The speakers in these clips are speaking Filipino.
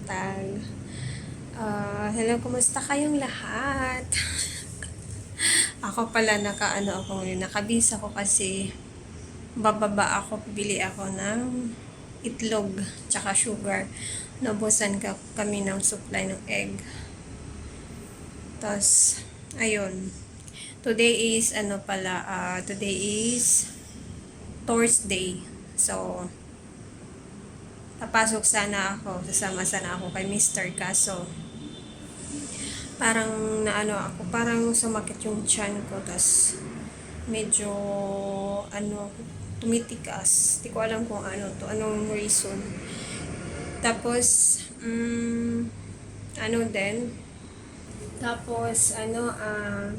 buntag. Ah, hello, kumusta kayong lahat? ako pala nakaano ako ngayon, nakabisa ko kasi bababa ako, bili ako ng itlog, tsaka sugar. Nabusan ka, kami ng supply ng egg. Tapos, ayun. Today is, ano pala, ah, today is Thursday. So, papasok sana ako, sasama sana ako kay Mr. Kaso, parang naano ako, parang sumakit yung chan ko, tas medyo, ano, tumitikas. Di ko alam kung ano to, anong reason. Tapos, mm, ano din, tapos, ano, ah,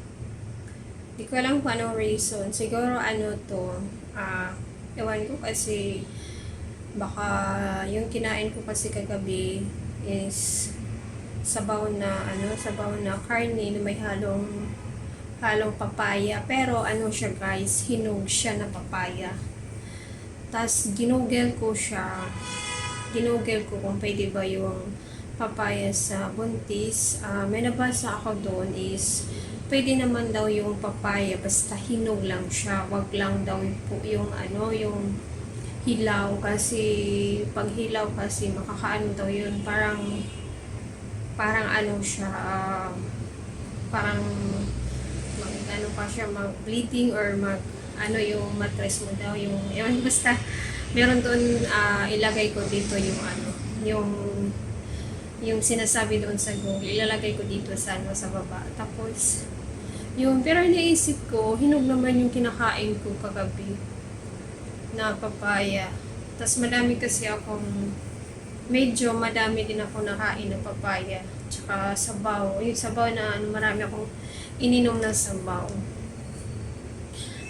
di ko alam kung anong reason. Siguro, ano to, ah, ewan ko kasi, baka yung kinain ko kasi kagabi is sabaw na ano sabaw na karne na may halong halong papaya. Pero ano siya guys hinog siya na papaya. Tas ginugel ko siya. Ginugel ko kung pwede ba yung papaya sa buntis. Ah, may nabasa ako doon is pwede naman daw yung papaya basta hinog lang siya. Wag lang daw po yung ano yung hilaw kasi pag hilaw kasi makakaano daw yun parang parang ano siya ah, parang mag ano pa siya mag bleeding or mag ano yung mattress mo daw yung yun basta meron doon ah, ilagay ko dito yung ano yung yung sinasabi doon sa Google ilalagay ko dito sa ano sa baba. Tapos yung pero naisip ko hinog naman yung kinakain ko kagabi na papaya. Tapos madami kasi akong, medyo madami din ako nakain na papaya. Tsaka sabaw. Yung sabaw na ano, marami akong ininom na sabaw.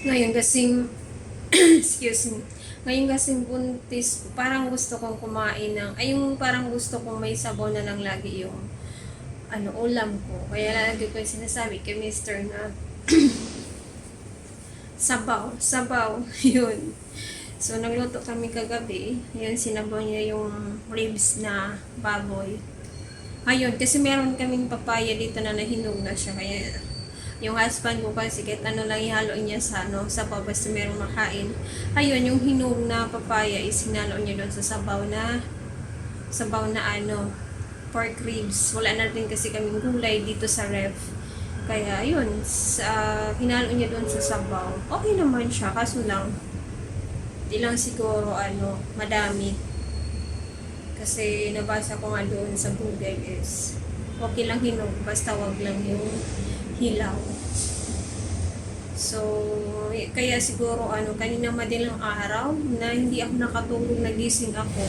Ngayon kasing, excuse me, ngayon kasing buntis, parang gusto kong kumain ng, ay yung parang gusto kong may sabaw na lang lagi yung ano, ulam ko. Kaya lagi ko yung sinasabi kay Mr. na sabaw, sabaw, yun. So, nagluto kami kagabi. Yun, sinabaw niya yung ribs na baboy. Ayun, kasi meron kaming papaya dito na nahinog na siya. Kaya, yung husband ko kasi kahit ano lang ihalo niya sa ano, sa basta merong makain. Ayun, yung hinog na papaya is hinalo niya doon sa sabaw na sabaw na ano, pork ribs. Wala na rin kasi kaming gulay dito sa ref. Kaya, yun, sa, hinalo niya doon sa sabaw. Okay naman siya, kaso lang, di lang siguro ano, madami. Kasi nabasa ko nga doon sa Google is okay lang hinog, basta wag lang yung hilaw. So, eh, kaya siguro ano, kanina madalang araw na hindi ako nakatulog, nagising ako,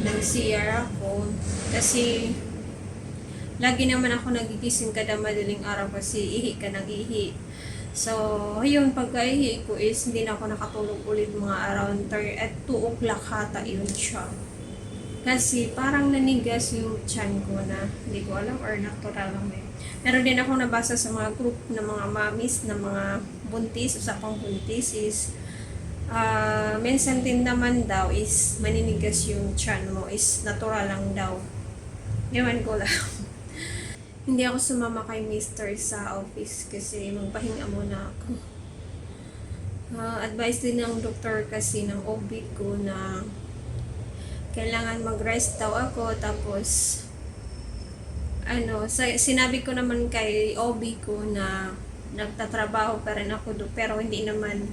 nag-CR ako, kasi lagi naman ako nagigising kada madaling araw kasi ihi ka ng ihi. So, ayun, pagkaihi ko is hindi na ako nakatulog ulit mga around 3 at 2 o'clock hata yun siya. Kasi parang nanigas yung chan ko na hindi ko alam or natural lang yun. Meron din ako nabasa sa mga group ng mga mamis na mga buntis, usapang buntis is ah minsan din naman daw is maninigas yung chan mo is natural lang daw. Ewan ko lang. Hindi ako sumama kay Mr. sa office kasi magpahinga muna ako. Ah, advice din ng doktor kasi ng OB ko na kailangan mag-rest daw ako tapos ano, sa, sinabi ko naman kay OB ko na nagtatrabaho pa rin ako do pero hindi naman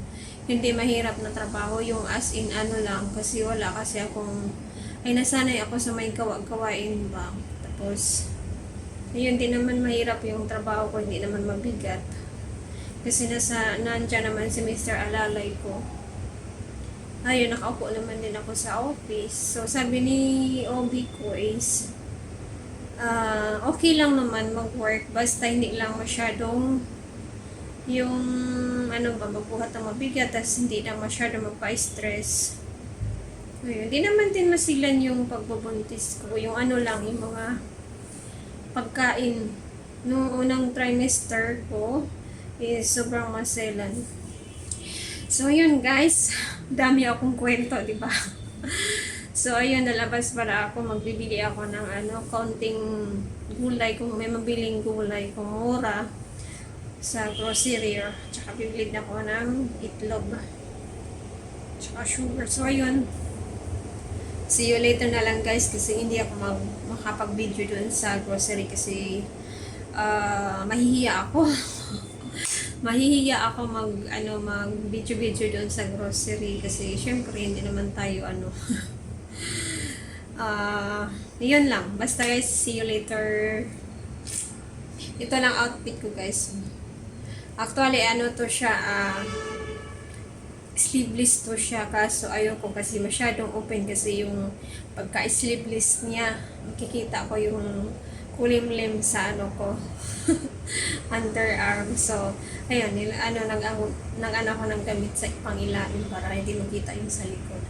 hindi mahirap na trabaho yung as in ano lang kasi wala kasi akong ay nasanay ako sa may gawa-gawain ba tapos yun din naman mahirap yung trabaho ko, hindi naman mabigat. Kasi nasa, nandiyan naman si Mr. Alalay ko. Ayun, nakaupo naman din ako sa office. So, sabi ni OB ko is, ah okay lang naman mag-work, basta hindi lang masyadong yung, ano ba, magbuhat ng mabigat, tas hindi na masyadong magpa-stress. Ayun, hindi naman din masilan yung pagbubuntis ko. Yung ano lang, yung mga pagkain nung unang trimester ko is sobrang maselan. So, yun guys. Dami akong kwento, di ba? So, ayun, nalabas para ako. Magbibili ako ng ano, kaunting gulay. Kung may mabiling gulay, kung mura sa grocery. or Tsaka bibili na ako ng itlog. Tsaka sugar. So, ayun. See you later na lang guys kasi hindi ako mag makapag-video doon sa grocery kasi ah, mahihiya ako. mahihiya ako mag ano mag video video doon sa grocery kasi syempre hindi naman tayo ano. Ah yun lang. Basta guys see you later. Ito lang outfit ko guys. Actually ano to siya ah sleeveless to siya kaso ayoko kasi masyadong open kasi yung pagka-sleeveless niya makikita ko yung kulimlim sa ano ko underarm. So ayun nila ano nag nag ano ko ng damit sa pangilalim para hindi makita yung sa likod.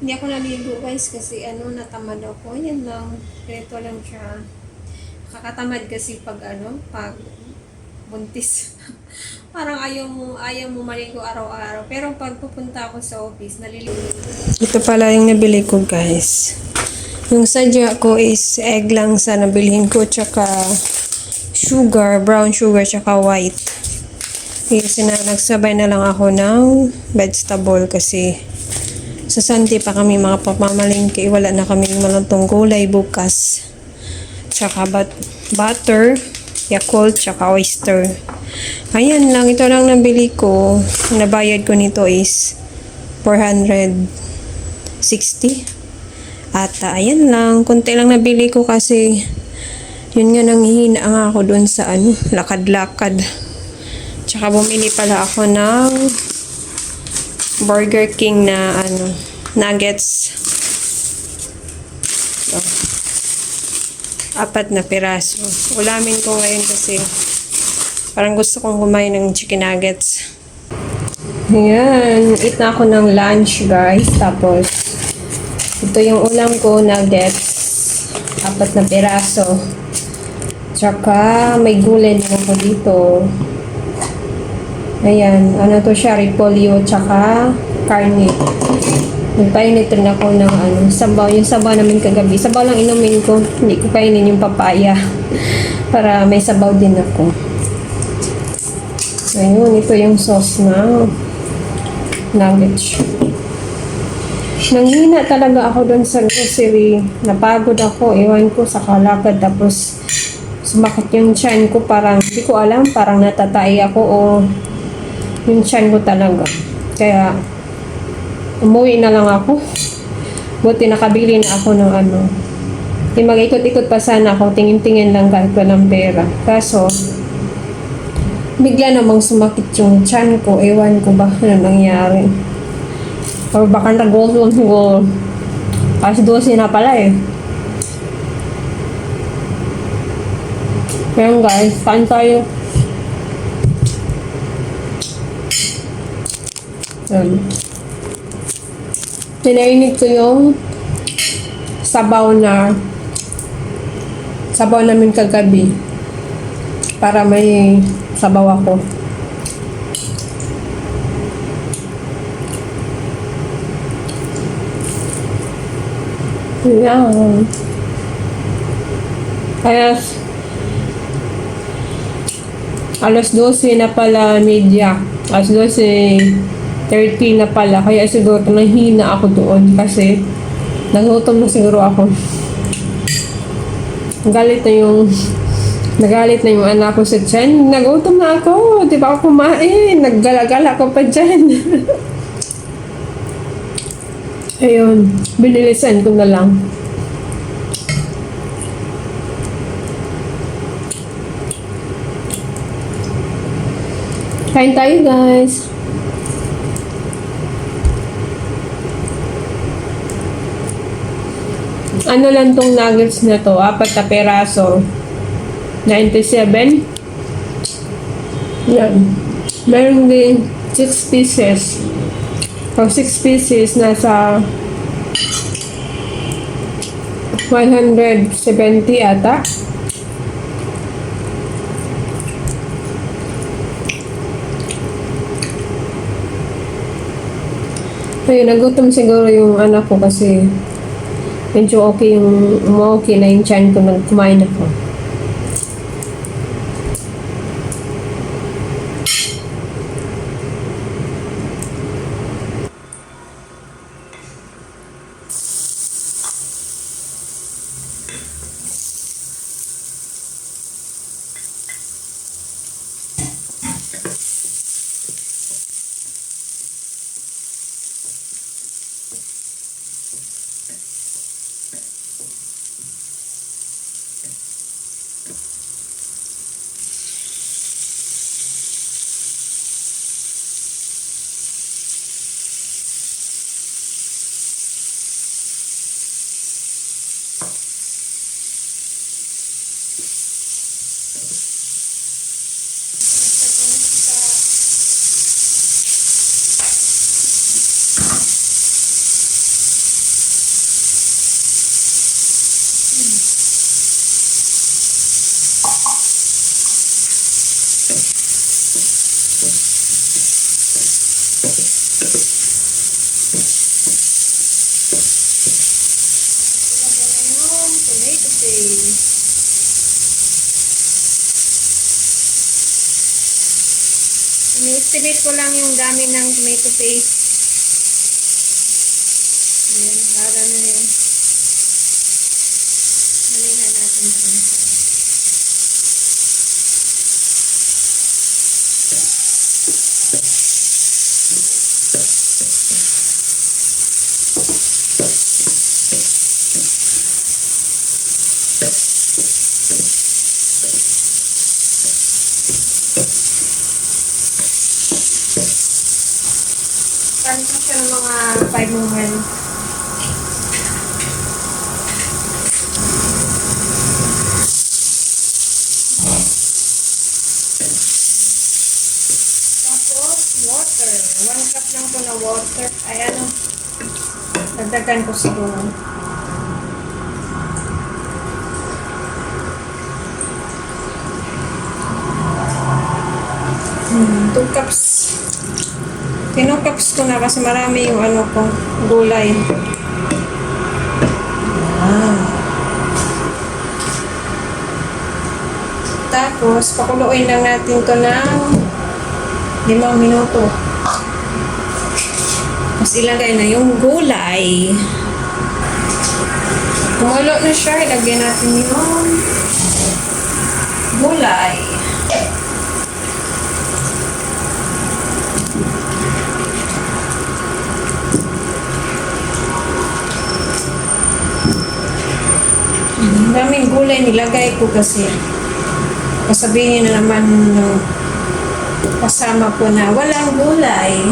Hindi ako naligo guys kasi ano natamad ako. Yan lang ganito lang siya. Kakatamad kasi pag ano pag buntis parang ayaw mo ayaw mo maligo araw-araw. Pero pag pupunta ako sa office naliligo. Ito pala yung nabili ko guys. Yung sadya ko is egg lang sa nabilihin ko tsaka sugar, brown sugar tsaka white. Kasi na nagsabay na lang ako ng vegetable kasi sa Sunday pa kami mga papamalingki wala na kami malantong gulay bukas. Tsaka but, butter Yakult, tsaka oyster. Ayan lang, ito lang nabili ko. Nabayad ko nito is 460. At uh, ayan lang, konti lang nabili ko kasi yun nga nanghihina nga ako doon sa ano, lakad-lakad. Tsaka bumili pala ako ng Burger King na ano, nuggets. So, apat na piraso. Ulamin ko ngayon kasi parang gusto kong kumain ng chicken nuggets. Ayan, eat na ako ng lunch guys. Tapos, ito yung ulam ko, nuggets. Apat na piraso. Tsaka, may gulay din ako dito. Ayan, ano to siya, repolyo, tsaka karne. Nagpainit rin ako ng ano, sabaw. Yung sabaw namin kagabi. Sabaw lang inumin ko. Hindi ko kainin yung papaya. Para may sabaw din ako. Ayun, ito yung sauce na nuggets. Nanghina talaga ako doon sa grocery. Napagod ako. Ewan ko sa kalakad. Tapos sumakit yung tiyan ko. Parang, hindi ko alam. Parang natatay ako o yung tiyan ko talaga. Kaya, umuwi na lang ako. Buti nakabili na ako ng ano. Di mag-ikot-ikot pa sana ako, tingin-tingin lang kahit walang pera. Kaso, bigla namang sumakit yung chan ko. Ewan ko ba ano nangyari. Or baka nag-gold ko. Kasi 12 na pala eh. Kaya guys, kain tayo. Um, Pinainig ko yung sabaw na sabaw namin kagabi para may sabaw ako. Yan. Kaya alas 12 na pala media. Alas 12 30 na pala. Kaya siguro nahina ako doon kasi nagutom na siguro ako. Galit na yung nagalit na yung anak ko sa tiyan. Nagutom na ako. Di ba ako kumain? Naggalagala ko pa dyan. Ayun. Binilisan ko na lang. Kain tayo guys. Ano lang tong nuggets na to? Apat na peraso. 97. Yan. Meron din 6 pieces. Pag 6 pieces, nasa 170 ata. Ayun, nagutom siguro yung anak ko kasi medyo okay yung, okay na yung tiyan ko nag kumain ako. Yung tomato paste. Ini-estimate ko lang yung dami ng tomato paste. Ayan, para na yun. Malihan natin ito. Pan ko siya ng mga 5 moment. Tapos, water. 1 cup lang po na water. Ay, ano, dagdagan ko siguro. Hmm, 2 cups. Kinukaps ko na kasi marami yung ano ko, gulay. Ah. Tapos, pakuluin lang natin to ng limang minuto. Tapos ilagay na yung gulay. Kumulo na siya, ilagay natin yung gulay. Daming gulay nilagay ko kasi kasabihin na naman ng kasama ko na walang gulay.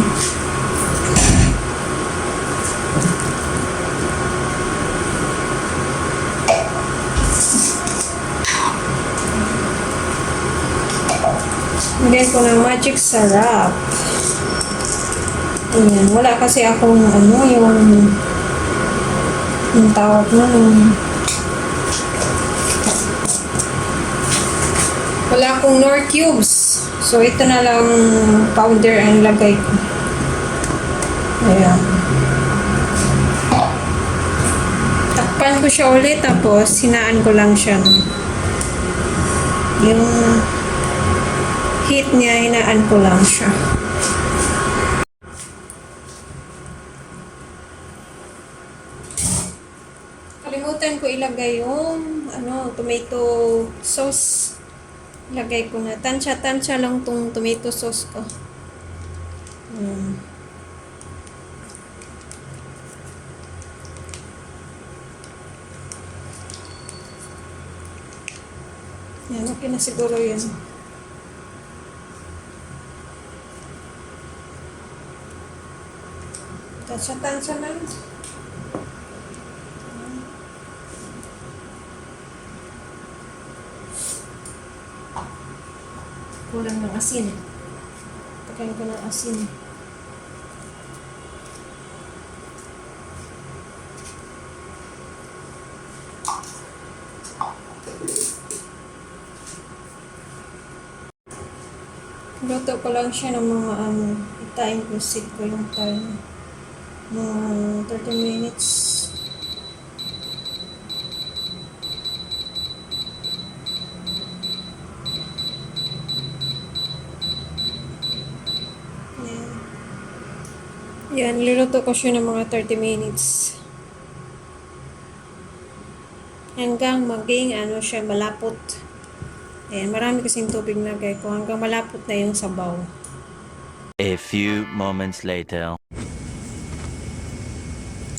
Lagyan ko ng magic sarap. Ayan. Wala kasi akong ano, yung yung tawag na yung Wala akong nor cubes. So, ito na lang powder ang lagay ko. Ayan. Takpan ko siya ulit tapos hinaan ko lang siya. Yung heat niya, hinaan ko lang siya. Kalimutan ko ilagay yung ano, tomato sauce. Lagay ko na. Tansya-tansya lang tong tomato sauce ko. Hmm. Yan, okay na siguro yun. Tansya-tansya na lang. Ng asin. Pagkain ko ng asin. Luto ko lang siya ng mga ano, itain ko, sit ko yung time. Mga 30 minutes. Ayan. Yan, luluto ko siya ng mga 30 minutes. Hanggang maging ano siya, malapot. Ayan, marami kasing tubig na gay ko. Hanggang malapot na yung sabaw. A few moments later.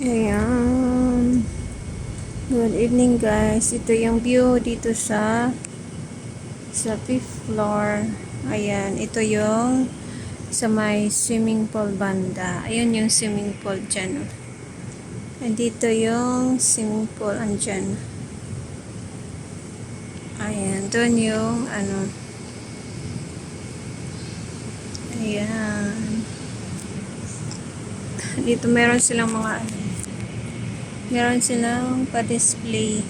Ayan. Good evening guys. Ito yung view dito sa sa fifth floor. Ayan. Ito yung sa may swimming pool banda. Ayun yung swimming pool dyan. And dito yung swimming pool andyan. Ayan. Doon yung ano. Ayan. Dito meron silang mga ano, meron silang pa-display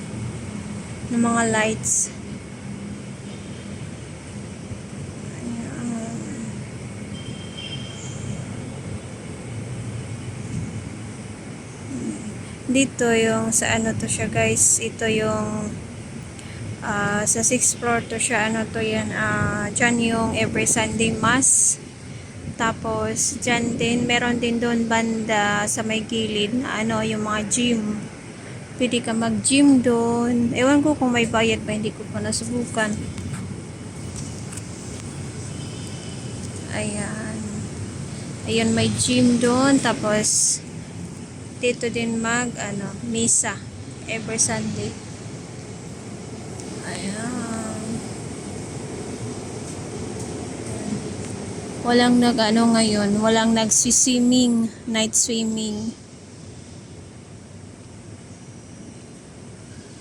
ng mga lights. Ayan. Dito yung sa ano to siya guys, ito yung ah, sa 6th floor to siya, ano to yan, ah, dyan yung every Sunday mass. Tapos, dyan din, meron din doon banda sa may gilid na ano, yung mga gym. Pwede ka mag-gym doon. Ewan ko kung may bayad pa, hindi ko pa nasubukan. Ayan. Ayan, may gym doon. Tapos, dito din mag, ano, misa. Every Sunday. Ayan. Walang nag ano ngayon, walang nagsiswimming, night swimming.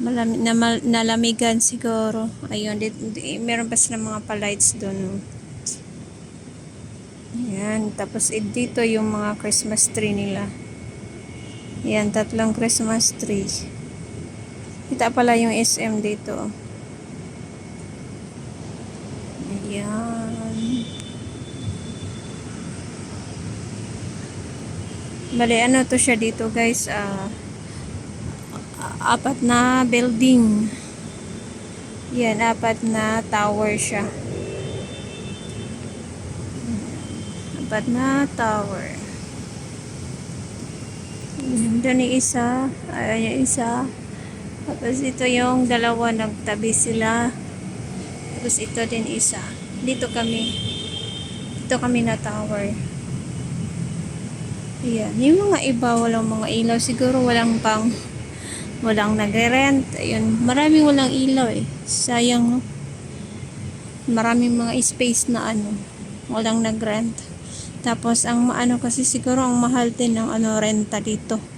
Malami, na, mal- nalamigan siguro. Ayun, di, di- meron pa silang mga pa-lights doon. Ayan, tapos eh, dito yung mga Christmas tree nila. Ayan, tatlong Christmas tree. Kita pala yung SM dito. Ayan. Bali, ano to siya dito guys, a- apat na building. Yan, apat na tower siya. Apat na tower. Doon yung isa, ayun yung isa. Tapos ito yung dalawa, nagtabi sila. Tapos ito din isa. Dito kami. Dito kami na tower. Ayan. Yung mga iba, walang mga ilaw. Siguro walang pang, walang nagre-rent. Ayun. Maraming walang ilaw eh. Sayang, no? Maraming mga space na ano, walang nag-rent. Tapos, ang maano kasi siguro, ang mahal din ng ano, renta dito.